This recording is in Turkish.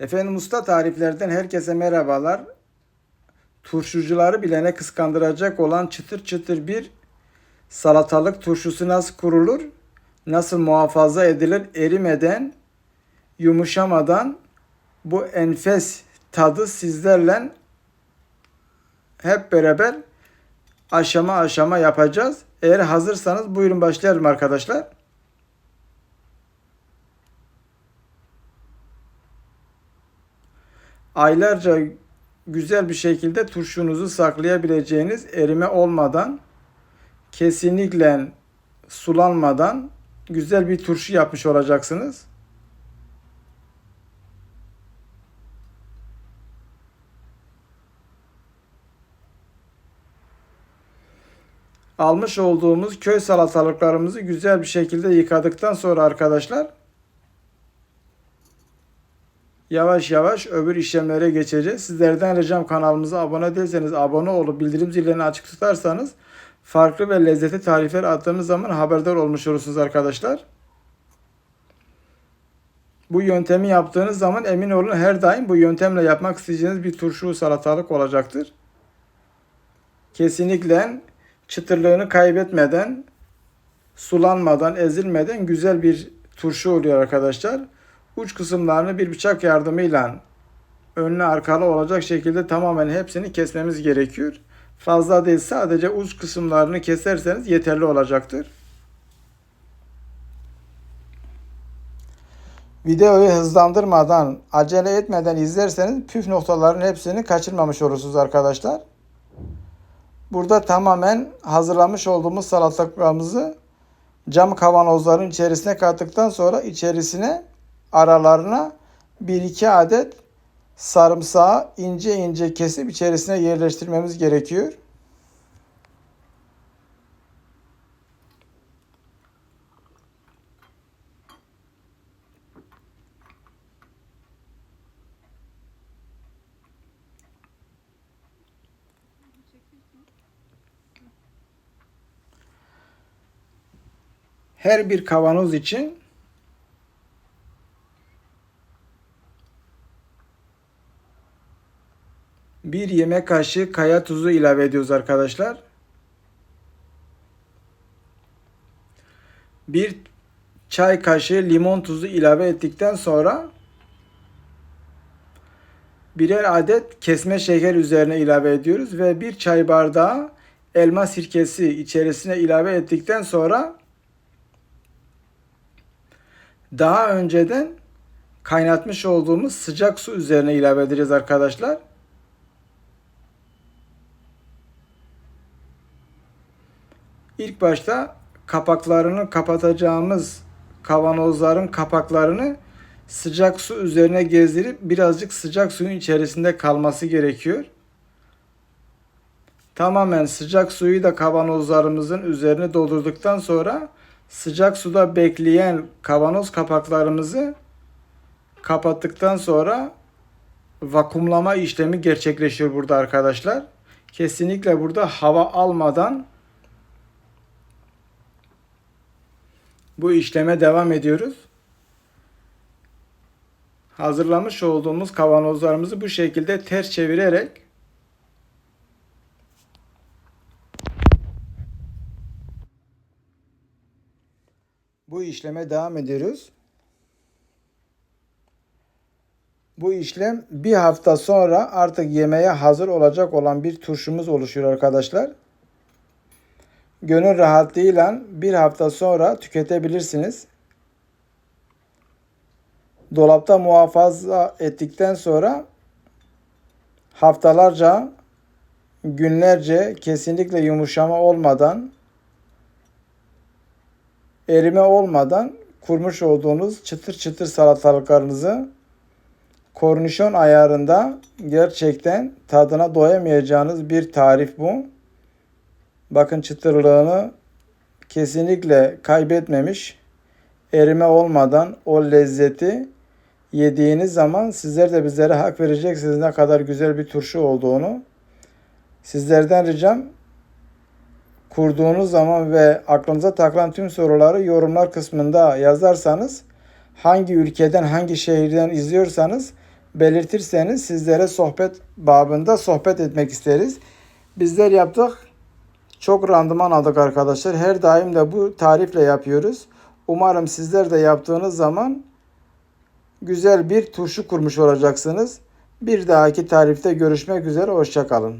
Efendim usta tariflerden herkese merhabalar. Turşucuları bilene kıskandıracak olan çıtır çıtır bir salatalık turşusu nasıl kurulur? Nasıl muhafaza edilir erimeden, yumuşamadan bu enfes tadı sizlerle hep beraber aşama aşama yapacağız. Eğer hazırsanız buyurun başlayalım arkadaşlar. Aylarca güzel bir şekilde turşunuzu saklayabileceğiniz erime olmadan kesinlikle sulanmadan güzel bir turşu yapmış olacaksınız. Almış olduğumuz köy salatalıklarımızı güzel bir şekilde yıkadıktan sonra arkadaşlar yavaş yavaş öbür işlemlere geçeceğiz. Sizlerden ricam kanalımıza abone değilseniz abone olup bildirim zillerini açık tutarsanız farklı ve lezzetli tarifler attığımız zaman haberdar olmuş olursunuz arkadaşlar. Bu yöntemi yaptığınız zaman emin olun her daim bu yöntemle yapmak isteyeceğiniz bir turşu salatalık olacaktır. Kesinlikle çıtırlığını kaybetmeden, sulanmadan, ezilmeden güzel bir turşu oluyor arkadaşlar uç kısımlarını bir bıçak yardımıyla önüne arkalı olacak şekilde tamamen hepsini kesmemiz gerekiyor. Fazla değil sadece uç kısımlarını keserseniz yeterli olacaktır. Videoyu hızlandırmadan, acele etmeden izlerseniz püf noktaların hepsini kaçırmamış olursunuz arkadaşlar. Burada tamamen hazırlamış olduğumuz salatalıklarımızı cam kavanozların içerisine kattıktan sonra içerisine aralarına 1-2 adet sarımsağı ince ince kesip içerisine yerleştirmemiz gerekiyor. Her bir kavanoz için bir yemek kaşığı kaya tuzu ilave ediyoruz arkadaşlar. Bir çay kaşığı limon tuzu ilave ettikten sonra birer adet kesme şeker üzerine ilave ediyoruz ve bir çay bardağı elma sirkesi içerisine ilave ettikten sonra daha önceden kaynatmış olduğumuz sıcak su üzerine ilave edeceğiz arkadaşlar. İlk başta kapaklarını kapatacağımız kavanozların kapaklarını sıcak su üzerine gezdirip birazcık sıcak suyun içerisinde kalması gerekiyor. Tamamen sıcak suyu da kavanozlarımızın üzerine doldurduktan sonra sıcak suda bekleyen kavanoz kapaklarımızı kapattıktan sonra vakumlama işlemi gerçekleşiyor burada arkadaşlar. Kesinlikle burada hava almadan bu işleme devam ediyoruz. Hazırlamış olduğumuz kavanozlarımızı bu şekilde ters çevirerek bu işleme devam ediyoruz. Bu işlem bir hafta sonra artık yemeğe hazır olacak olan bir turşumuz oluşuyor arkadaşlar gönül rahatlığıyla bir hafta sonra tüketebilirsiniz. Dolapta muhafaza ettikten sonra haftalarca, günlerce kesinlikle yumuşama olmadan, erime olmadan kurmuş olduğunuz çıtır çıtır salatalıklarınızı kornişon ayarında gerçekten tadına doyamayacağınız bir tarif bu. Bakın çıtırlığını kesinlikle kaybetmemiş. Erime olmadan o lezzeti yediğiniz zaman sizler de bizlere hak vereceksiniz ne kadar güzel bir turşu olduğunu. Sizlerden ricam kurduğunuz zaman ve aklınıza takılan tüm soruları yorumlar kısmında yazarsanız hangi ülkeden hangi şehirden izliyorsanız belirtirseniz sizlere sohbet babında sohbet etmek isteriz. Bizler yaptık. Çok randıman aldık arkadaşlar. Her daim de bu tarifle yapıyoruz. Umarım sizler de yaptığınız zaman güzel bir turşu kurmuş olacaksınız. Bir dahaki tarifte görüşmek üzere. Hoşçakalın.